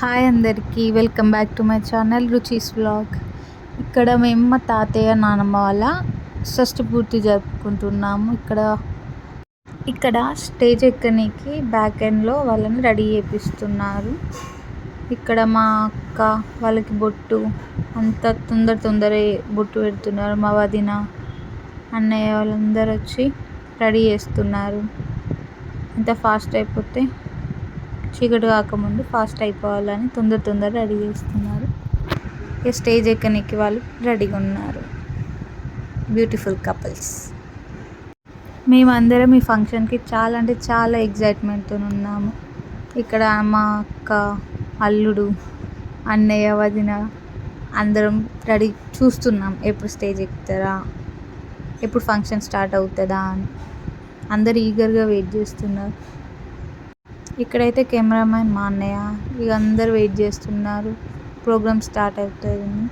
Hi అందరికీ welcome back to my channel Ruchi's vlog. ఇక్కడ మేము మా తాతయ్య నానమ్మ వాళ్ళ షష్టి పూర్తి జరుపుకుంటున్నాము. ఇక్కడ ఇక్కడ స్టేజ్ ఎక్కనికి బ్యాక్ ఎండ్లో వాళ్ళని రెడీ చేపిస్తున్నారు. ఇక్కడ మా అక్క వాళ్ళకి బొట్టు అంత తొందర తొందర బొట్టు పెడుతున్నారు. మా వదిన అన్నయ్య వాళ్ళందరూ వచ్చి రెడీ చేస్తున్నారు. ఇంత ఫాస్ట్ అయిపోతే చీకటి కాకముందు ఫాస్ట్ అయిపోవాలని తొందర తొందర రెడీ చేస్తున్నారు. ఇక స్టేజ్ ఎక్కనికి వాళ్ళు రెడీగా ఉన్నారు. బ్యూటిఫుల్ కపుల్స్ మేమందరం ఈ ఫంక్షన్కి చాలా అంటే చాలా ఎగ్జైట్మెంట్తో ఉన్నాము. ఇక్కడ మా అక్క అల్లుడు అన్నయ్య వదిన అందరం రెడీ చూస్తున్నాం. ఎప్పుడు స్టేజ్ ఎక్కుతారా? ఎప్పుడు ఫంక్షన్ స్టార్ట్ అవుతుందా అని. అందరు ఈగర్గా వెయిట్ చేస్తున్నారు. ఇక్కడైతే కెమెరామ్యాన్ మా అన్నయ్య. ఇక అందరు వెయిట్ చేస్తున్నారు. ప్రోగ్రామ్ స్టార్ట్ అవుతుందని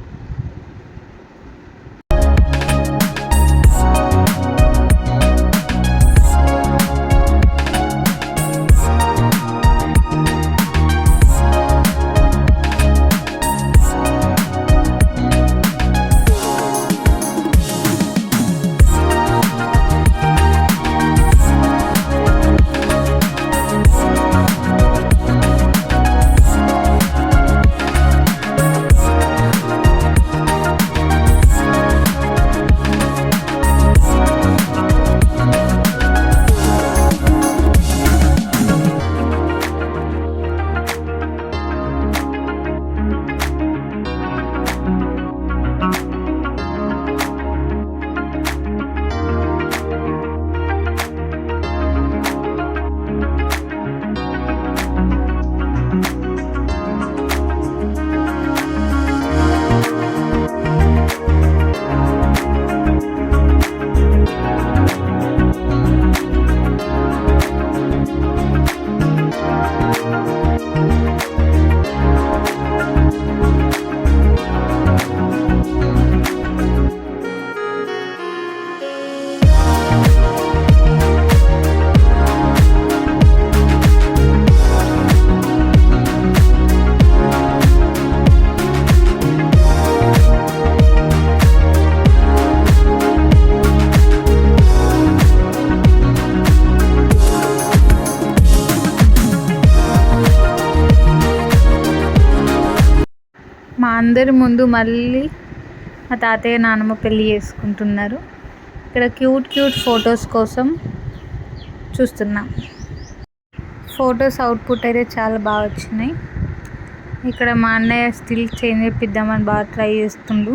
అందరి ముందు మళ్ళీ మా తాతయ్య నాన్నమ్మ పెళ్ళి చేసుకుంటున్నారు. ఇక్కడ క్యూట్ క్యూట్ ఫొటోస్ కోసం చూస్తున్నాం. ఫొటోస్ అవుట్పుట్ అయితే చాలా బాగా వచ్చినాయి. ఇక్కడ మా అన్నయ్య స్టిల్ చేంజ్ చేపిద్దామని బాగా ట్రై చేస్తుండు.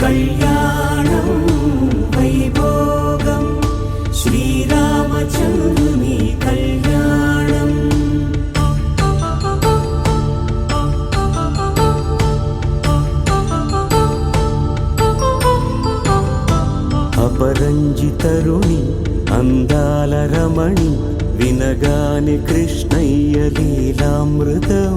కళ్యాణం వైభోగం శ్రీరామచంద్రుని కళ్యాణం అపరంజి తరుణి అందాల రమణి వినగాని కృష్ణయ్య లీలామృతం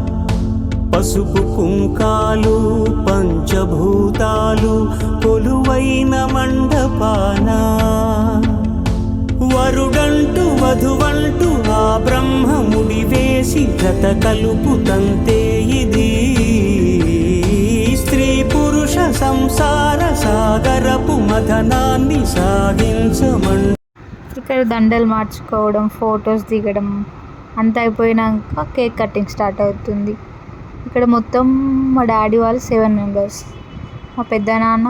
పసుపు కుంకాలు పంచభూతాలు కొలువైన మండపాన. వరుడంటూ వధువంటూ ఆ బ్రహ్మముడి వేసి జత కలుపుతంతే ఇది. స్త్రీ పురుష సంసార సాగరపు మథనాన్ని సాగించమంట ఇక్కడ దండలు మార్చుకోవడం ఫొటోస్ దిగడం అంత అయిపోయినాక కేక్ కటింగ్ స్టార్ట్ అవుతుంది. ఇక్కడ మొత్తం మా డాడీ వాళ్ళు సెవెన్ మెంబర్స్. మా పెద్ద నాన్న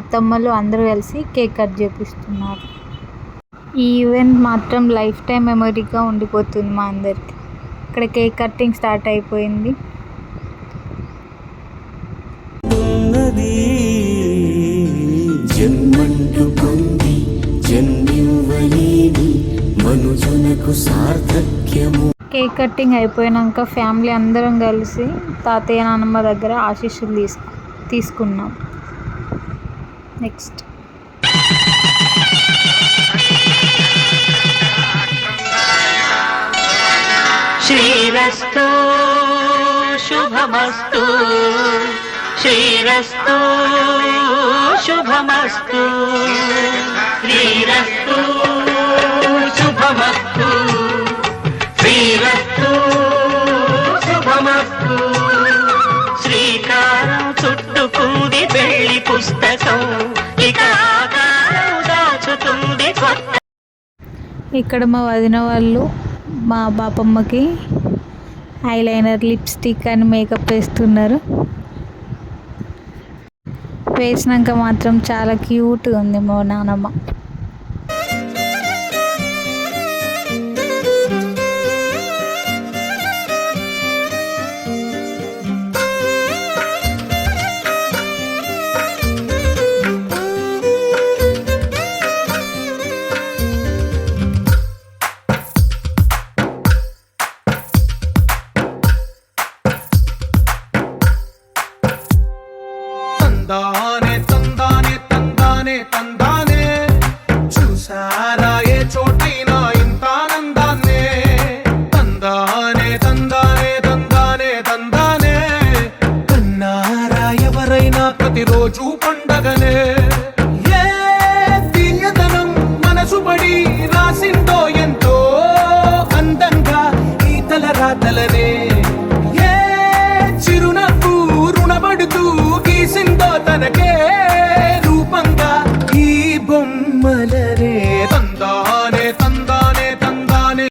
అత్తమ్మలు అందరూ కలిసి కేక్ కట్ చేపిస్తున్నారు. ఈ ఈవెంట్ మాత్రం లైఫ్ టైం మెమరీగా ఉండిపోతుంది మా అందరికి. ఇక్కడ కేక్ కటింగ్ స్టార్ట్ అయిపోయింది. జన్మంటు జన్మివ్వలేని మనుజునకు సార్థక్యము. కేక్ కటింగ్ అయిపోయినాక ఫ్యామిలీ అందరం కలిసి తాతయ్య నాన్నమ్మ దగ్గర ఆశీస్సులు తీసు తీసుకున్నాం. నెక్స్ట్. శ్రీరస్తు శుభమస్తు. శ్రీరస్తు శుభమస్తు. శ్రీరస్తు శుభమస్తు. చుట్టుకుంది పెళ్ళి పుస్తకం. ఇక దాచుతుంది కొత్త ఇక్కడ మా వదిన వాళ్ళు మా బాపమ్మకి ఐలైనర్ లిప్స్టిక్ అని మేకప్ వేస్తున్నారు. వేసినాక మాత్రం చాలా క్యూట్గా ఉంది మా నానమ్మ. सारा